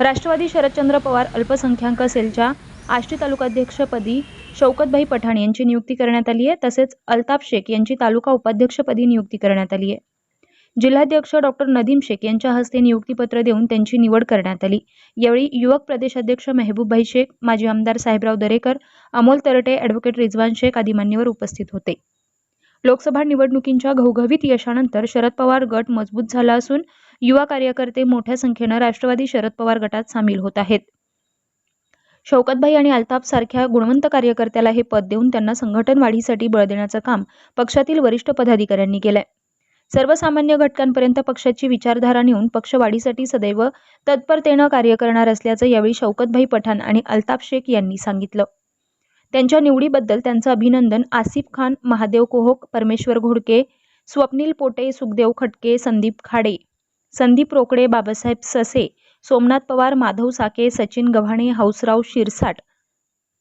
राष्ट्रवादी शरदचंद्र पवार अल्पसंख्याक सेलच्या आष्टी तालुकाध्यक्षपदी शौकतभाई पठाण यांची नियुक्ती करण्यात आली आहे. तसेच अल्ताफ शेख यांची तालुका उपाध्यक्षपदी नियुक्ती करण्यात आली आहे. जिल्हाध्यक्ष डॉक्टर नदीम शेख यांच्या हस्ते नियुक्तीपत्र देऊन त्यांची निवड करण्यात आली. यावेळी युवक प्रदेशाध्यक्ष मेहबूबभाई शेख माजी आमदार साहेबराव दरेकर अमोल तरटे ॲडव्होकेट रिजवान शेख आदी मान्यवर उपस्थित होते. लोकसभा निवडणुकींच्या घवघवीत यशानंतर शरद पवार गट मजबूत झाला असून युवा कार्यकर्ते मोठ्या संख्येनं राष्ट्रवादी शरद पवार गटात सामील होत आहेत. शौकतभाई आणि अल्ताफ सारख्या गुणवंत कार्यकर्त्याला हे पद देऊन त्यांना संघटन वाढीसाठी बळ देण्याचं काम पक्षातील वरिष्ठ पदाधिकाऱ्यांनी केलंय. सर्वसामान्य घटकांपर्यंत पक्षाची विचारधारा नेऊन पक्ष वाढीसाठी सदैव तत्परतेनं कार्य करणार असल्याचं यावेळी शौकतभाई पठाण आणि अल्ताफ शेख यांनी सांगितलं. त्यांच्या निवडीबद्दल त्यांचं अभिनंदन आसिफ खान महादेव कोहक परमेश्वर घोडके स्वप्नील पोटे सुखदेव खटके संदीप खाडे संदीप रोकडे बाबासाहेब ससे सोमनाथ पवार माधव साके सचिन गव्हाणे हौसराव शिरसाट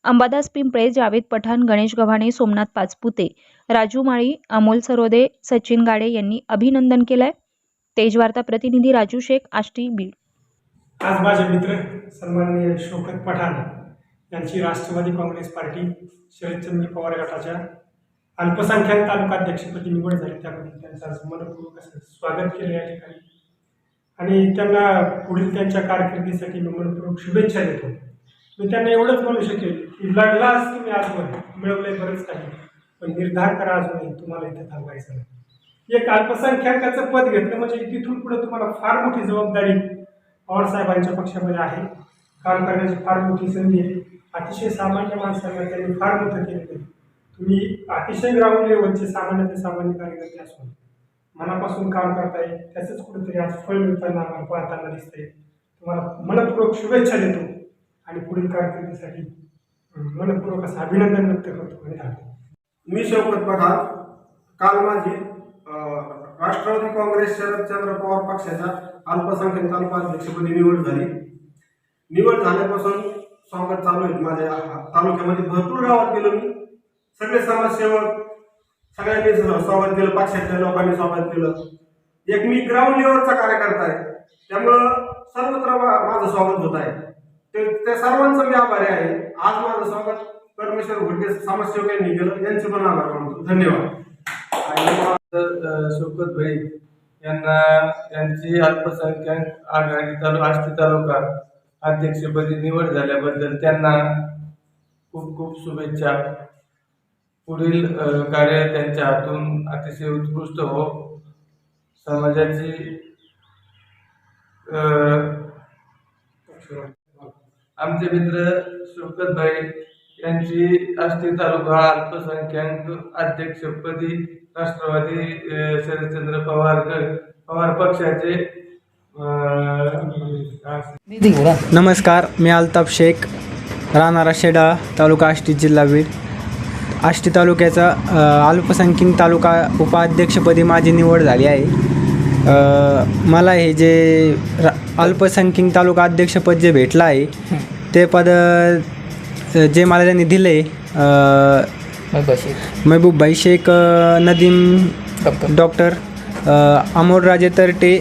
अंबादास पिंपळे जावेद पठाण गणेश गव्हाणे सोमनाथ पाचपुते राजू माळी अमोल सरोदे सचिन गाडे यांनी अभिनंदन केलंय. तेजवार्ता प्रतिनिधी राजू शेख आष्टी बीड आज माझे मित्र सन्माननीय शोकत पठाण यांची राष्ट्रवादी काँग्रेस पार्टी शरदचंद्र पवार गटाच्या अल्पसंख्याक तालुकाध्यक्षपदी निवड झाली. त्याबद्दल त्यांचं मनपूर्वक स्वागत केले या ठिकाणी. आणि त्यांना पुढील त्यांच्या कारकिर्दीसाठी मी मनपूर्वक शुभेच्छा देतो. मी त्यांना एवढंच म्हणू शकेल की लढलाच तुम्ही आजवर मिळवलंय बरंच काही. पण निर्धार करा अजूनही तुम्हाला इथे थांबायचं नाही. एक अल्पसंख्याकाचं पद घेतलं म्हणजे तिथून पुढे तुम्हाला फार मोठी जबाबदारी पवारसाहेबांच्या पक्षामध्ये आहे. काम करण्याची फार मोठी संधी आहे. अतिशय सामान्य माणसांना त्यांनी फार मोठं केलेलं आहे. तुम्ही अतिशय ग्राउंड लेवलचे सामान्य ते सामान्य कार्यकर्ते असून मनापासून काम करताय त्याचंच कुठेतरी आज फळ मिळताना आपण पाहताना दिसतंय. तुम्हाला मनपूर्वक शुभेच्छा देतो आणि पुढील कारकिर्दीसाठी मनपूर्वक असं अभिनंदन व्यक्त करतो आणि थांबतो मी शौकत पठाण काल माझी राष्ट्रवादी काँग्रेस शरदचंद्र पवार पक्षाच्या अल्पसंख्याक तालुकाध्यक्षपदी निवड झाली. निवड झाल्यापासून स्वागत चालू आहे माझ्या तालुक्यामध्ये. भरपूर गावात गेलो मी. सगळे समाजसेवक सगळ्यांनी स- स्वागत केलं पक्षातल्या लोकांनी स्वागत केलं. एक मी ग्राउंड लेवलचा कार्यकर्ता आहे. त्यामुळं सर्वत्र माझं स्वागत होत आहे. ते त्या सर्वांचं मी आभारी आहे. आज माझं स्वागत परमेश्वर घोडके समाजसेवक यांनी केलं. यांचे पण आभार मानतो. धन्यवाद. शोकत भाई यांना यांची अल्पसंख्याक आघाडी तालुका आष्टी तालुका अध्यक्षपदी निवड झाल्याबद्दल त्यांना खूप खूप शुभेच्छा. पुढील कार्य त्यांच्या हातून अतिशय उत्कृष्ट हो. समाजाची आमचे मित्र शोकतभाई यांची आष्टी तालुका अल्पसंख्याक अध्यक्षपदी राष्ट्रवादी शरदचंद्र पवार पवार पक्षाचे नमस्कार मी अल्ताफ शेख राहणारा शेडा तालुका आष्टी जिल्हा बीड. आष्टी तालुक्याचा अल्पसंख्याक तालुका उपाध्यक्षपदी माझी निवड झाली आहे. मला हे जे रा अल्पसंख्याक तालुका अध्यक्षपद जे भेटलं आहे ते पद जे मला त्यांनी दिले महबूबभाई शेख नदीम डॉक्टर. अमोलराजे तरटे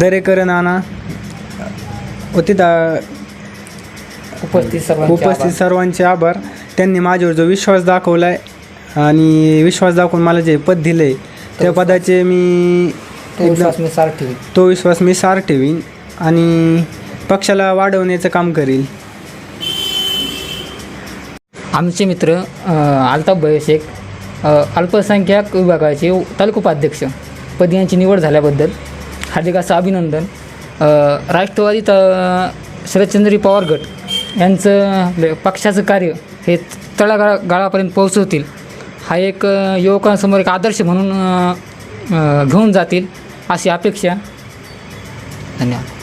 दरेकर नाना होते उपस्थित सर्वांचे उपस्थित आभार. सर्वांचे आभार. त्यांनी माझ्यावर जो विश्वास दाखवला आहे आणि विश्वास दाखवून मला जे पद दिले त्या पदाचे मी तो विश्वास मी सार ठेवी तो विश्वास मी सार ठेवीन आणि पक्षाला वाढवण्याचं काम करील. आमचे मित्र अल्ताफ भैया शेख अल्पसंख्याक विभागाचे तालुका उपाध्यक्ष पदी यांची निवड झाल्याबद्दल हार्दिक असं अभिनंदन. राष्ट्रवादी त शरदचंद्री पवार गट यांचं पक्षाचं कार्य हे तळागाळा गाळापर्यंत पोहोचवतील. हा एक युवकांसमोर एक आदर्श म्हणून घेऊन जातील अशी अपेक्षा. धन्यवाद.